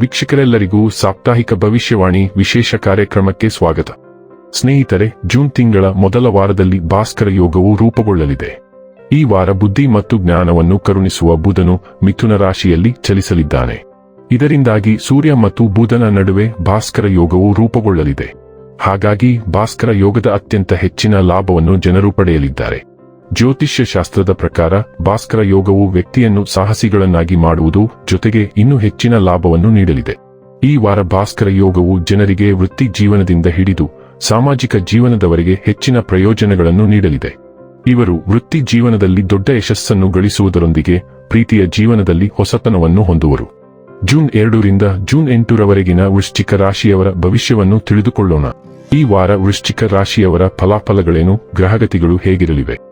ವೀಕ್ಷಕರೆಲ್ಲರಿಗೂ ಸಾಪ್ತಾಹಿಕ ಭವಿಷ್ಯವಾಣಿ ವಿಶೇಷ ಕಾರ್ಯಕ್ರಮಕ್ಕೆ ಸ್ವಾಗತ. ಸ್ನೇಹಿತರೆ, ಜೂನ್ ತಿಂಗಳ ಮೊದಲ ವಾರದಲ್ಲಿ ಭಾಸ್ಕರ ಯೋಗವು ರೂಪುಗೊಳ್ಳಲಿದೆ. ಈ ವಾರ ಬುದ್ಧಿ ಮತ್ತು ಜ್ಞಾನವನ್ನು ಕರುಣಿಸುವ ಬುಧನು ಮಿಥುನ ರಾಶಿಯಲ್ಲಿ ಚಲಿಸಲಿದ್ದಾನೆ. ಇದರಿಂದಾಗಿ ಸೂರ್ಯ ಮತ್ತು ಬುಧನ ನಡುವೆ ಭಾಸ್ಕರ ಯೋಗವು ರೂಪುಗೊಳ್ಳಲಿದೆ. ಹಾಗಾಗಿ ಭಾಸ್ಕರ ಯೋಗದ ಅತ್ಯಂತ ಹೆಚ್ಚಿನ ಲಾಭವನ್ನು ಜನರು ಪಡೆಯಲಿದ್ದಾರೆ. ಜ್ಯೋತಿಷ್ಯ ಶಾಸ್ತ್ರದ ಪ್ರಕಾರ ಭಾಸ್ಕರ ಯೋಗವು ವ್ಯಕ್ತಿಯನ್ನು ಸಾಹಸಿಗಳನ್ನಾಗಿ ಮಾಡುವುದು ಜೊತೆಗೆ ಇನ್ನೂ ಹೆಚ್ಚಿನ ಲಾಭವನ್ನು ನೀಡಲಿದೆ. ಈ ವಾರ ಭಾಸ್ಕರ ಯೋಗವು ಜನರಿಗೆ ವೃತ್ತಿ ಜೀವನದಿಂದ ಹಿಡಿದು ಸಾಮಾಜಿಕ ಜೀವನದವರೆಗೆ ಹೆಚ್ಚಿನ ಪ್ರಯೋಜನಗಳನ್ನು ನೀಡಲಿದೆ. ಇವರು ವೃತ್ತಿ ಜೀವನದಲ್ಲಿ ದೊಡ್ಡ ಯಶಸ್ಸನ್ನು ಗಳಿಸುವುದರೊಂದಿಗೆ ಪ್ರೀತಿಯ ಜೀವನದಲ್ಲಿ ಹೊಸತನವನ್ನು ಹೊಂದುವರು. ಜೂನ್ ಎರಡರಿಂದ ಜೂನ್ ಎಂಟರವರೆಗಿನ ವೃಶ್ಚಿಕ ರಾಶಿಯವರ ಭವಿಷ್ಯವನ್ನು ತಿಳಿದುಕೊಳ್ಳೋಣ. ಈ ವಾರ ವೃಶ್ಚಿಕ ರಾಶಿಯವರ ಫಲಾಫಲಗಳೇನು, ಗ್ರಹಗತಿಗಳು ಹೇಗಿರಲಿವೆ?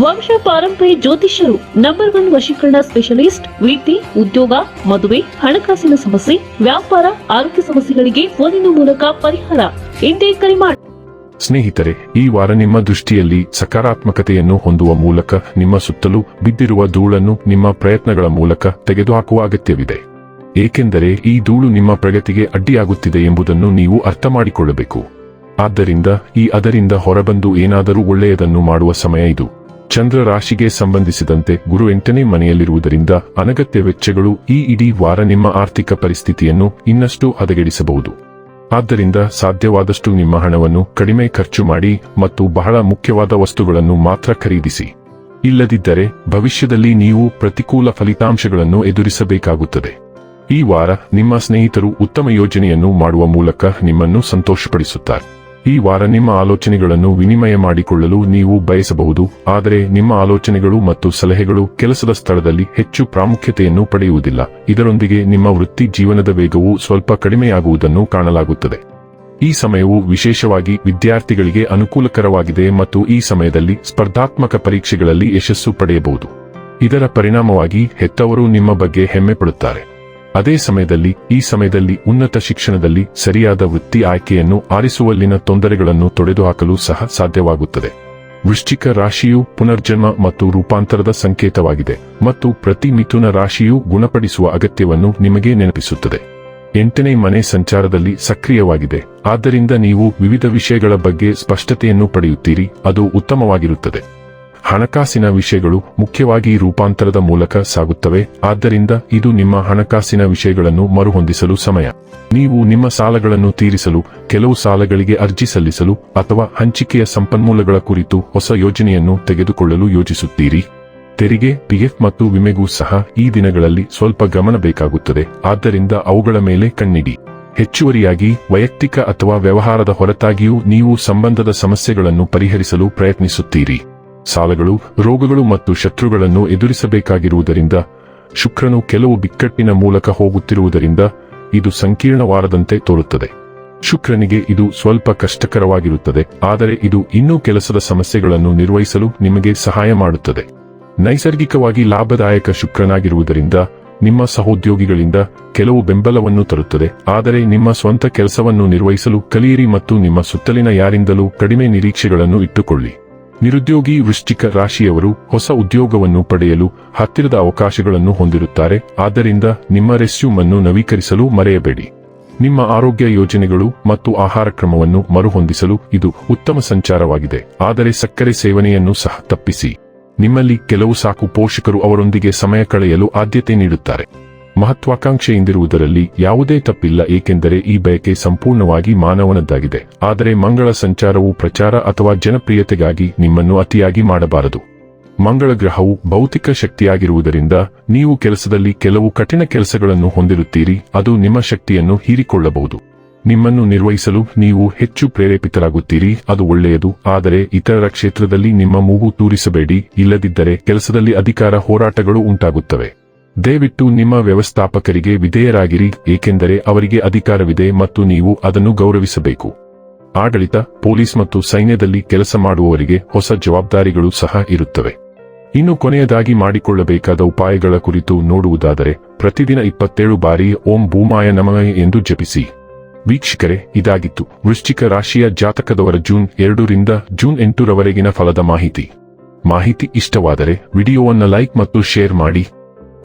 ವಂಶ ಪಾರಂಪರ್ಯ ಜ್ಯೋತಿಷ್ಯರು ನಂಬರ್ ಒನ್ ವಶೀಕರಣ ಸ್ಪೆಷಲಿಸ್ಟ್ ವೃತ್ತಿ ಉದ್ಯೋಗ, ಮದುವೆ, ಹಣಕಾಸಿನ ಸಮಸ್ಯೆ, ವ್ಯಾಪಾರ, ಆರೋಗ್ಯ ಸಮಸ್ಯೆಗಳಿಗೆ ಫೋನಿನ ಮೂಲಕ ಪರಿಹಾರ. ಎಂದೇ ಕರೆ ಮಾಡಿ ಸ್ನೇಹಿತರೆ, ಈ ವಾರ ನಿಮ್ಮ ದೃಷ್ಟಿಯಲ್ಲಿ ಸಕಾರಾತ್ಮಕತೆಯನ್ನು ಹೊಂದುವ ಮೂಲಕ ನಿಮ್ಮ ಸುತ್ತಲೂ ಬಿದ್ದಿರುವ ಧೂಳನ್ನು ನಿಮ್ಮ ಪ್ರಯತ್ನಗಳ ಮೂಲಕ ತೆಗೆದುಹಾಕುವ ಅಗತ್ಯವಿದೆ. ಏಕೆಂದರೆ ಈ ಧೂಳು ನಿಮ್ಮ ಪ್ರಗತಿಗೆ ಅಡ್ಡಿಯಾಗುತ್ತಿದೆ ಎಂಬುದನ್ನು ನೀವು ಅರ್ಥ ಮಾಡಿಕೊಳ್ಳಬೇಕು. ಆದ್ದರಿಂದ ಈ ಅದರಿಂದ ಹೊರಬಂದು ಏನಾದರೂ ಒಳ್ಳೆಯದನ್ನು ಮಾಡುವ ಸಮಯ ಇದು. ಚಂದ್ರ ರಾಶಿಗೆ ಸಂಬಂಧಿಸಿದಂತೆ ಗುರು ಎಂಟನೇ ಮನೆಯಲ್ಲಿರುವುದರಿಂದ ಅನಗತ್ಯ ವೆಚ್ಚಗಳು ಈ ಇಡೀ ವಾರ ನಿಮ್ಮ ಆರ್ಥಿಕ ಪರಿಸ್ಥಿತಿಯನ್ನು ಇನ್ನಷ್ಟು ಹದಗೆಡಿಸಬಹುದು. ಆದ್ದರಿಂದ ಸಾಧ್ಯವಾದಷ್ಟು ನಿಮ್ಮ ಹಣವನ್ನು ಕಡಿಮೆ ಖರ್ಚು ಮಾಡಿ ಮತ್ತು ಬಹಳ ಮುಖ್ಯವಾದ ವಸ್ತುಗಳನ್ನು ಮಾತ್ರ ಖರೀದಿಸಿ. ಇಲ್ಲದಿದ್ದರೆ ಭವಿಷ್ಯದಲ್ಲಿ ನೀವು ಪ್ರತಿಕೂಲ ಫಲಿತಾಂಶಗಳನ್ನು ಎದುರಿಸಬೇಕಾಗುತ್ತದೆ. ಈ ವಾರ ನಿಮ್ಮ ಸ್ನೇಹಿತರು ಉತ್ತಮ ಯೋಜನೆಯನ್ನು ಮಾಡುವ ಮೂಲಕ ನಿಮ್ಮನ್ನು ಸಂತೋಷಪಡಿಸುತ್ತಾರೆ. ಈ ವಾರ ನಿಮ್ಮ ಆಲೋಚನೆಗಳನ್ನು ವಿನಿಮಯ ಮಾಡಿಕೊಳ್ಳಲು ನೀವು ಬಯಸಬಹುದು, ಆದರೆ ನಿಮ್ಮ ಆಲೋಚನೆಗಳು ಮತ್ತು ಸಲಹೆಗಳು ಕೆಲಸದ ಸ್ಥಳದಲ್ಲಿ ಹೆಚ್ಚು ಪ್ರಾಮುಖ್ಯತೆಯನ್ನು ಪಡೆಯುವುದಿಲ್ಲ. ಇದರೊಂದಿಗೆ ನಿಮ್ಮ ವೃತ್ತಿ ಜೀವನದ ವೇಗವು ಸ್ವಲ್ಪ ಕಡಿಮೆಯಾಗುವುದನ್ನು ಕಾಣಲಾಗುತ್ತದೆ. ಈ ಸಮಯವು ವಿಶೇಷವಾಗಿ ವಿದ್ಯಾರ್ಥಿಗಳಿಗೆ ಅನುಕೂಲಕರವಾಗಿದೆ ಮತ್ತು ಈ ಸಮಯದಲ್ಲಿ ಸ್ಪರ್ಧಾತ್ಮಕ ಪರೀಕ್ಷೆಗಳಲ್ಲಿ ಯಶಸ್ಸು ಪಡೆಯಬಹುದು. ಇದರ ಪರಿಣಾಮವಾಗಿ ಹೆತ್ತವರು ನಿಮ್ಮ ಬಗ್ಗೆ ಹೆಮ್ಮೆ ಪಡುತ್ತಾರೆ ಅದೇ ಸಮಯದಲ್ಲಿ, ಈ ಸಮಯದಲ್ಲಿ ಉನ್ನತ ಶಿಕ್ಷಣದಲ್ಲಿ ಸರಿಯಾದ ವೃತ್ತಿ ಆಯ್ಕೆಯನ್ನು ಆರಿಸುವಲ್ಲಿನ ತೊಂದರೆಗಳನ್ನು ತೊಡೆದುಹಾಕಲು ಸಹ ಸಾಧ್ಯವಾಗುತ್ತದೆ. ವೃಶ್ಚಿಕ ರಾಶಿಯು ಪುನರ್ಜನ್ಮ ಮತ್ತು ರೂಪಾಂತರದ ಸಂಕೇತವಾಗಿದೆ ಮತ್ತು ಪ್ರತಿ ಮಿಥುನ ರಾಶಿಯು ಗುಣಪಡಿಸುವ ಅಗತ್ಯವನ್ನು ನಿಮಗೆ ನೆನಪಿಸುತ್ತದೆ. ಎಂಟನೇ ಮನೆ ಸಂಚಾರದಲ್ಲಿ ಸಕ್ರಿಯವಾಗಿದೆ, ಆದ್ದರಿಂದ ನೀವು ವಿವಿಧ ವಿಷಯಗಳ ಬಗ್ಗೆ ಸ್ಪಷ್ಟತೆಯನ್ನು ಪಡೆಯುತ್ತೀರಿ, ಅದು ಉತ್ತಮವಾಗಿರುತ್ತದೆ. ಹಣಕಾಸಿನ ವಿಷಯಗಳು ಮುಖ್ಯವಾಗಿ ರೂಪಾಂತರದ ಮೂಲಕ ಸಾಗುತ್ತವೆ. ಆದ್ದರಿಂದ ಇದು ನಿಮ್ಮ ಹಣಕಾಸಿನ ವಿಷಯಗಳನ್ನು ಮರುಹೊಂದಿಸಲು ಸಮಯ. ನೀವು ನಿಮ್ಮ ಸಾಲಗಳನ್ನು ತೀರಿಸಲು, ಕೆಲವು ಸಾಲಗಳಿಗೆ ಅರ್ಜಿ ಸಲ್ಲಿಸಲು ಅಥವಾ ಹಂಚಿಕೆಯ ಸಂಪನ್ಮೂಲಗಳ ಕುರಿತು ಹೊಸ ಯೋಜನೆಯನ್ನು ತೆಗೆದುಕೊಳ್ಳಲು ಯೋಜಿಸುತ್ತೀರಿ. ತೆರಿಗೆ, ಪಿಎಫ್ ಮತ್ತು ವಿಮೆಗೂ ಸಹ ಈ ದಿನಗಳಲ್ಲಿ ಸ್ವಲ್ಪ ಗಮನ ಬೇಕಾಗುತ್ತದೆ. ಆದ್ದರಿಂದ ಅವುಗಳ ಮೇಲೆ ಕಣ್ಣಿಡಿ. ಹೆಚ್ಚುವರಿಯಾಗಿ, ವೈಯಕ್ತಿಕ ಅಥವಾ ವ್ಯವಹಾರದ ಹೊರತಾಗಿಯೂ ನೀವು ಸಂಬಂಧದ ಸಮಸ್ಯೆಗಳನ್ನು ಪರಿಹರಿಸಲು ಪ್ರಯತ್ನಿಸುತ್ತೀರಿ. ಸಾಲಗಳು, ರೋಗಗಳು ಮತ್ತು ಶತ್ರುಗಳನ್ನು ಎದುರಿಸಬೇಕಾಗಿರುವುದರಿಂದ, ಶುಕ್ರನು ಕೆಲವು ಬಿಕ್ಕಟ್ಟಿನ ಮೂಲಕ ಹೋಗುತ್ತಿರುವುದರಿಂದ ಇದು ಸಂಕೀರ್ಣವಾರದಂತೆ ತೋರುತ್ತದೆ. ಶುಕ್ರನಿಗೆ ಇದು ಸ್ವಲ್ಪ ಕಷ್ಟಕರವಾಗಿರುತ್ತದೆ, ಆದರೆ ಇದು ಇನ್ನೂ ಕೆಲಸದ ಸಮಸ್ಯೆಗಳನ್ನು ನಿರ್ವಹಿಸಲು ನಿಮಗೆ ಸಹಾಯ ಮಾಡುತ್ತದೆ. ನೈಸರ್ಗಿಕವಾಗಿ ಲಾಭದಾಯಕ ಶುಕ್ರನಾಗಿರುವುದರಿಂದ, ನಿಮ್ಮ ಸಹೋದ್ಯೋಗಿಗಳಿಂದ ಕೆಲವು ಬೆಂಬಲವನ್ನು ತರುತ್ತದೆ, ಆದರೆ ನಿಮ್ಮ ಸ್ವಂತ ಕೆಲಸವನ್ನು ನಿರ್ವಹಿಸಲು ಕಲಿಯಿರಿ ಮತ್ತು ನಿಮ್ಮ ಸುತ್ತಲಿನ ಯಾರಿಂದಲೂ ಕಡಿಮೆ ನಿರೀಕ್ಷೆಗಳನ್ನು ಇಟ್ಟುಕೊಳ್ಳಿ. ನಿರುದ್ಯೋಗಿ ವೃಶ್ಚಿಕ ರಾಶಿಯವರು ಹೊಸ ಉದ್ಯೋಗವನ್ನು ಪಡೆಯಲು ಹತ್ತಿರದ ಅವಕಾಶಗಳನ್ನು ಹೊಂದಿರುತ್ತಾರೆ. ಆದ್ದರಿಂದ ನಿಮ್ಮ ರೆಸ್ಯೂಮ್ ಅನ್ನು ನವೀಕರಿಸಲು ಮರೆಯಬೇಡಿ. ನಿಮ್ಮ ಆರೋಗ್ಯ ಯೋಜನೆಗಳು ಮತ್ತು ಆಹಾರ ಕ್ರಮವನ್ನು ಮರುಹೊಂದಿಸಲು ಇದು ಉತ್ತಮ ಸಂಚಾರವಾಗಿದೆ. ಆದರೆ ಸಕ್ಕರೆ ಸೇವನೆಯನ್ನು ಸಹ ತಪ್ಪಿಸಿ. ನಿಮ್ಮಲ್ಲಿ ಕೆಲವು ಸಾಕು ಪೋಷಕರು ಅವರೊಂದಿಗೆ ಸಮಯ ಕಳೆಯಲು ಆದ್ಯತೆ ನೀಡುತ್ತಾರೆ. ಮಹತ್ವಾಕಾಂಕ್ಷೆಯಿಂದಿರುವುದರಲ್ಲಿ ಯಾವುದೇ ತಪ್ಪಿಲ್ಲ, ಏಕೆಂದರೆ ಈ ಬಯಕೆ ಸಂಪೂರ್ಣವಾಗಿ ಮಾನವನದ್ದಾಗಿದೆ. ಆದರೆ ಮಂಗಳ ಸಂಚಾರವು ಪ್ರಚಾರ ಅಥವಾ ಜನಪ್ರಿಯತೆಗಾಗಿ ನಿಮ್ಮನ್ನು ಅತಿಯಾಗಿ ಮಾಡಬಾರದು. ಮಂಗಳ ಗ್ರಹವು ಭೌತಿಕ ಶಕ್ತಿಯಾಗಿರುವುದರಿಂದ ನೀವು ಕೆಲಸದಲ್ಲಿ ಕೆಲವು ಕಠಿಣ ಕೆಲಸಗಳನ್ನು ಹೊಂದಿರುತ್ತೀರಿ, ಅದು ನಿಮ್ಮ ಶಕ್ತಿಯನ್ನು ಹೀರಿಕೊಳ್ಳಬಹುದು. ನಿಮ್ಮನ್ನು ನಿರ್ವಹಿಸಲು ನೀವು ಹೆಚ್ಚು ಪ್ರೇರೇಪಿತರಾಗುತ್ತೀರಿ, ಅದು ಒಳ್ಳೆಯದು, ಆದರೆ ಇತರರ ಕ್ಷೇತ್ರದಲ್ಲಿ ನಿಮ್ಮ ಮೂಗು ತೂರಿಸಬೇಡಿ, ಇಲ್ಲದಿದ್ದರೆ ಕೆಲಸದಲ್ಲಿ ಅಧಿಕಾರ ಹೋರಾಟಗಳು ಉಂಟಾಗುತ್ತವೆ. ದಯವಿಟ್ಟು ನಿಮ್ಮ ವ್ಯವಸ್ಥಾಪಕರಿಗೆ ವಿಧೇಯರಾಗಿರಿ, ಏಕೆಂದರೆ ಅವರಿಗೆ ಅಧಿಕಾರವಿದೆ ಮತ್ತು ನೀವು ಅದನ್ನು ಗೌರವಿಸಬೇಕು. ಆಡಳಿತ, ಪೊಲೀಸ್ ಮತ್ತು ಸೈನ್ಯದಲ್ಲಿ ಕೆಲಸ ಮಾಡುವವರಿಗೆ ಹೊಸ ಜವಾಬ್ದಾರಿಗಳು ಸಹ ಇರುತ್ತವೆ. ಇನ್ನು ಕೊನೆಯದಾಗಿ ಮಾಡಿಕೊಳ್ಳಬೇಕಾದ ಉಪಾಯಗಳ ಕುರಿತು ನೋಡುವುದಾದರೆ, ಪ್ರತಿದಿನ ಇಪ್ಪತ್ತೇಳು ಬಾರಿ ಓಂ ಭೂಮಾಯ ನಮಯ ಎಂದು ಜಪಿಸಿ. ವೀಕ್ಷಕರೇ, ಇದಾಗಿತ್ತು. ವೃಶ್ಚಿಕ ರಾಶಿಯ ಜಾತಕದವರ ಜೂನ್ ಎರಡರಿಂದ ಜೂನ್ ಎಂಟರವರೆಗಿನ ಫಲದ ಮಾಹಿತಿ. ಮಾಹಿತಿ ಇಷ್ಟವಾದರೆ ವಿಡಿಯೋವನ್ನು ಲೈಕ್ ಮತ್ತು ಶೇರ್ ಮಾಡಿ.